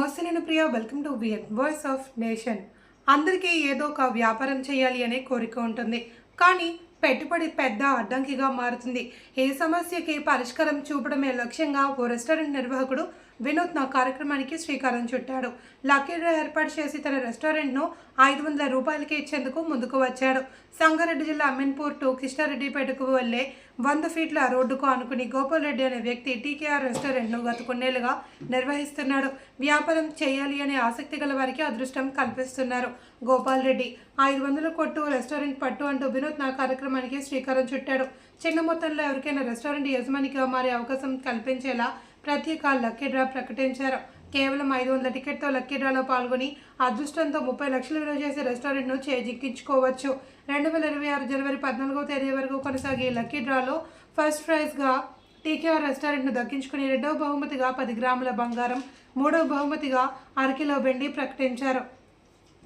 నమస్తే నేను Priya welcome to VN voice of nation అందరికీ ఏదో ఒక వ్యాపారం చేయాలి అనే కోరిక ఉంటుంది. కానీ పెట్టుబడి పెద్ద అడ్డంకిగా మారుతుంది. ఏ సమస్యకి పరిష్కారం చూపడమే లక్ష్యంగా ఓ రెస్టారెంట్ నిర్వాహకుడు వినూత్న కార్యక్రమానికి శ్రీకారం చుట్టాడు. లక్కీ డ్రా ఏర్పాటు చేసి తన రెస్టారెంట్ను ఐదు వందల రూపాయలకి ఇచ్చేందుకు ముందుకు వచ్చాడు. సంగారెడ్డి జిల్లా అమీన్పూర్ టు కృష్ణారెడ్డిపేటకు వెళ్ళే వంద ఫీట్ల రోడ్డుకు అనుకుని గోపాల్ రెడ్డి అనే వ్యక్తి టీకేఆర్ రెస్టారెంట్ను గత కొన్నేళ్ళుగా నిర్వహిస్తున్నాడు. వ్యాపారం చేయాలి అనే ఆసక్తి గల వారికి అదృష్టం కల్పిస్తున్నారు గోపాల్ రెడ్డి ఐదు వందల కొట్టు రెస్టారెంట్ పట్టు అంటూ వినూత్న కార్యక్రమానికి శ్రీకారం చుట్టాడు. చిన్న మొత్తంలో ఎవరికైనా రెస్టారెంట్ యజమానిగా మారే అవకాశం కల్పించేలా ప్రత్యేక లక్కీ డ్రా ప్రకటించారు. కేవలం ఐదు వందల టికెట్తో లక్కీ డ్రాలో పాల్గొని అదృష్టంతో ముప్పై లక్షలు విలువ చేసే రెస్టారెంట్ను చేజిక్కించుకోవచ్చు. రెండు వేల ఇరవై ఆరు జనవరి పద్నాలుగో తేదీ వరకు కొనసాగే లక్కీ డ్రాలో ఫస్ట్ ప్రైజ్గా టీకేఆర్ రెస్టారెంట్ను దక్కించుకుని రెండవ బహుమతిగా పది గ్రాముల బంగారం మూడవ బహుమతిగా అరకిలో వెండి ప్రకటించారు.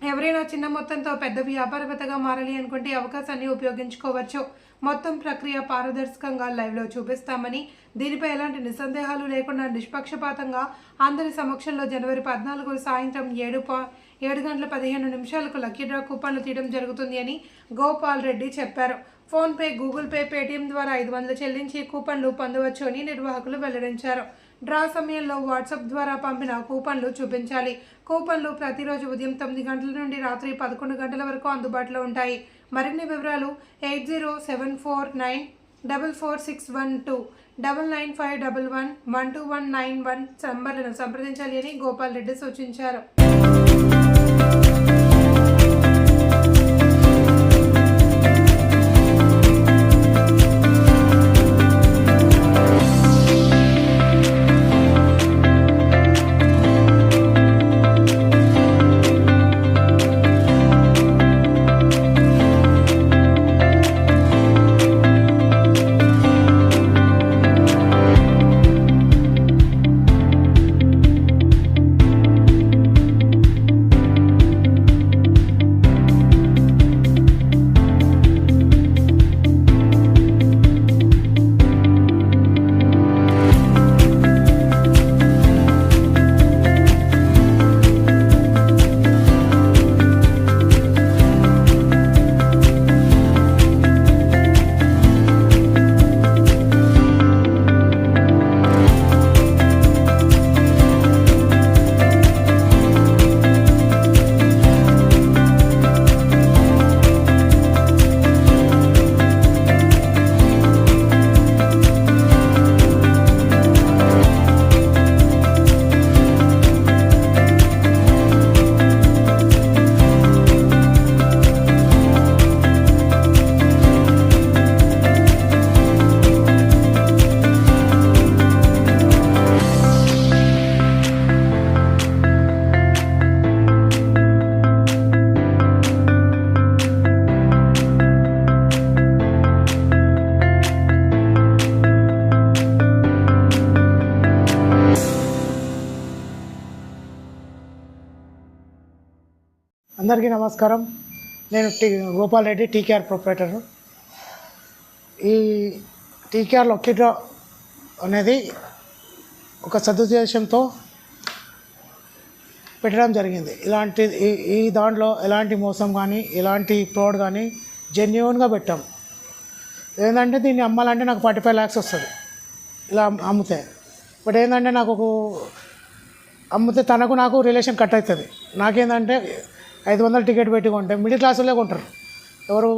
ఎవరైనా చిన్న మొత్తంతో పెద్ద వ్యాపారవేత్తగా మారాలి అనుకుంటే అవకాశాన్ని ఉపయోగించుకోవచ్చు. మొత్తం ప్రక్రియ పారదర్శకంగా లైవ్లో చూపిస్తామని దీనిపై ఎలాంటి నిస్సందేహాలు లేకుండా నిష్పక్షపాతంగా అందరి సమక్షంలో జనవరి పద్నాలుగు సాయంత్రం ఏడు పా ఏడు గంటల పదిహేను నిమిషాలకు లక్కీ డ్రా కూపన్లు తీయడం జరుగుతుంది అని గోపాల్ రెడ్డి చెప్పారు. ఫోన్పే గూగుల్ పే పేటీఎం ద్వారా ఐదు వందలు చెల్లించి కూపన్లు పొందవచ్చు అని నిర్వాహకులు వెల్లడించారు. డ్రా సమయంలో వాట్సాప్ ద్వారా పంపిన కూపన్లు చూపించాలి. కూపన్లు ప్రతిరోజు ఉదయం తొమ్మిది గంటల నుండి రాత్రి పదకొండు గంటల వరకు అందుబాటులో ఉంటాయి. మరిన్ని వివరాలు eight zero seven four nine double four six one two double nine five double one one two one nine one నంబర్లను సంప్రదించాలి అని గోపాల్ రెడ్డి సూచించారు. అందరికీ నమస్కారం. నేను T Gopal Reddy TKR proprietor. ఈ టీకేఆర్ లక్కీ అనేది ఒక సదుద్దేశంతో పెట్టడం జరిగింది. ఇలాంటి ఈ ఈ దాంట్లో ఎలాంటి మోసం కానీ ఎలాంటి ఫ్రాడ్ కానీ జెన్యున్గా పెట్టాం. ఏంటంటే దీన్ని అమ్మాలంటే నాకు ఫార్టీ ఫైవ్ ల్యాక్స్ వస్తుంది. ఇలా అమ్మితే. బట్ ఏంటంటే నాకు ఒక అమ్మితే తనకు నాకు రిలేషన్ కట్ అవుతుంది నాకేంటంటే ఐదు వందల టికెట్ పెట్టి కొంటే మిడిల్ క్లాస్ వాళ్ళే కొంటారు. ఎవరు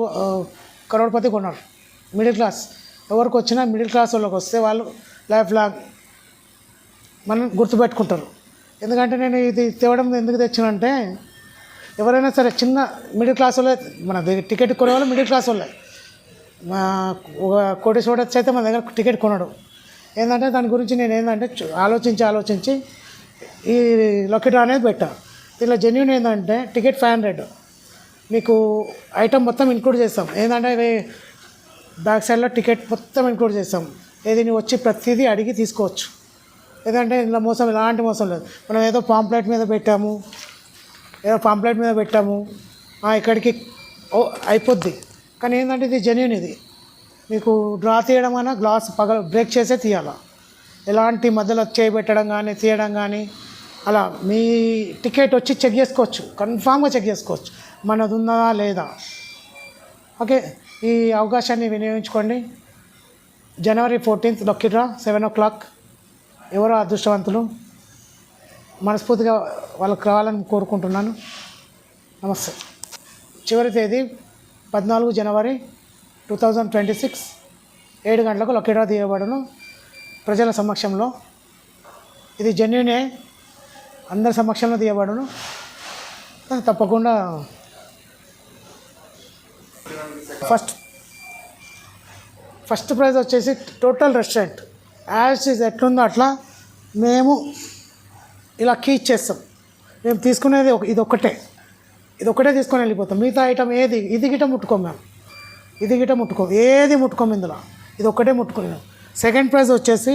కరోడ్పతి కొన్నారు. Middle class. ఎవరికి వచ్చినా మిడిల్ క్లాస్ వాళ్ళకి వస్తే వాళ్ళు లైఫ్ లాంగ్ మనం గుర్తుపెట్టుకుంటారు. ఎందుకంటే నేను ఇది తేవడం ఎందుకు తెచ్చినంటే ఎవరైనా సరే చిన్న మిడిల్ క్లాస్ వాళ్ళే మన దగ్గర టికెట్ కొనేవాళ్ళు మిడిల్ క్లాస్ వాళ్ళే. మా ఒక కోటేశ్వరుడు వచ్చి అయితే మన దగ్గర టికెట్ కొనడు. ఏంటంటే దాని గురించి నేను ఏంటంటే ఆలోచించి ఆలోచించి ఈ లొకెట్ అనేది పెట్టాను దీనిలో జెన్యున్ ఏంటంటే టికెట్ ఫైవ్ హండ్రెడ్ మీకు ఐటమ్ మొత్తం ఇంక్లూడ్ చేస్తాం. ఏంటంటే బ్యాక్ సైడ్లో టికెట్ మొత్తం ఇంక్లూడ్ చేస్తాం. ఏది నువ్వు వచ్చి ప్రతిదీ అడిగి తీసుకోవచ్చు. ఎందుకంటే ఇందులో మోసం ఎలాంటి మోసం లేదు. మనం ఏదో పాంప్లెట్ మీద పెట్టాము. ఏదో పాంప్లెట్ మీద పెట్టాము. ఇక్కడికి ఓ అయిపోద్ది. కానీ ఏంటంటే ఇది జెన్యున్ ఇది. మీకు డ్రా తీయడం అయినా గ్లాస్ పగల బ్రేక్ చేసే తీయాలా. ఎలాంటి మధ్యలో చేయబెట్టడం కానీ తీయడం కానీ అలా మీ టికెట్ వచ్చి చెక్ చేసుకోవచ్చు. కన్ఫామ్గా చెక్ చేసుకోవచ్చు. మనది ఉందా లేదా? ఓకే. ఈ అవకాశాన్ని వినియోగించుకోండి. జనవరి fourteenth lucky draw seven o'clock. ఎవరో అదృష్టవంతులు? మనస్ఫూర్తిగా వాళ్ళకి రావాలని కోరుకుంటున్నాను. నమస్తే. చివరి తేదీ పద్నాలుగు జనవరి టూ థౌజండ్ ట్వంటీ సిక్స్ ఏడు గంటలకు లొక్కిడ్రా తీయబడును. ప్రజల సమక్షంలో. ఇది జెన్యునే అందరి సమక్షంలో తీయబడును. తప్పకుండా ఫస్ట్ ఫస్ట్ ప్రైజ్ వచ్చేసి టోటల్ రెస్టారెంట్. యాజ్ ఇస్ ఎట్లుందో అట్లా మేము ఇలా కీ ఇచ్చేస్తాం మేము తీసుకునేది ఒక ఇది ఒక్కటే. ఇది ఒక్కటే తీసుకొని వెళ్ళిపోతాం. మిగతా ఐటమ్ ఏది? ఇది గిట ముట్టుకోం మేము. ఇది గిట ముట్టుకోం. ఏది ముట్టుకోం ఇందులో? ఇది ఒక్కటే ముట్టుకున్నాం సెకండ్ ప్రైజ్ వచ్చేసి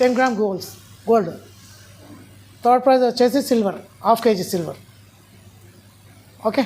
ten gram golds. Gold. Third prize వచ్చేసి silver half KG silver okay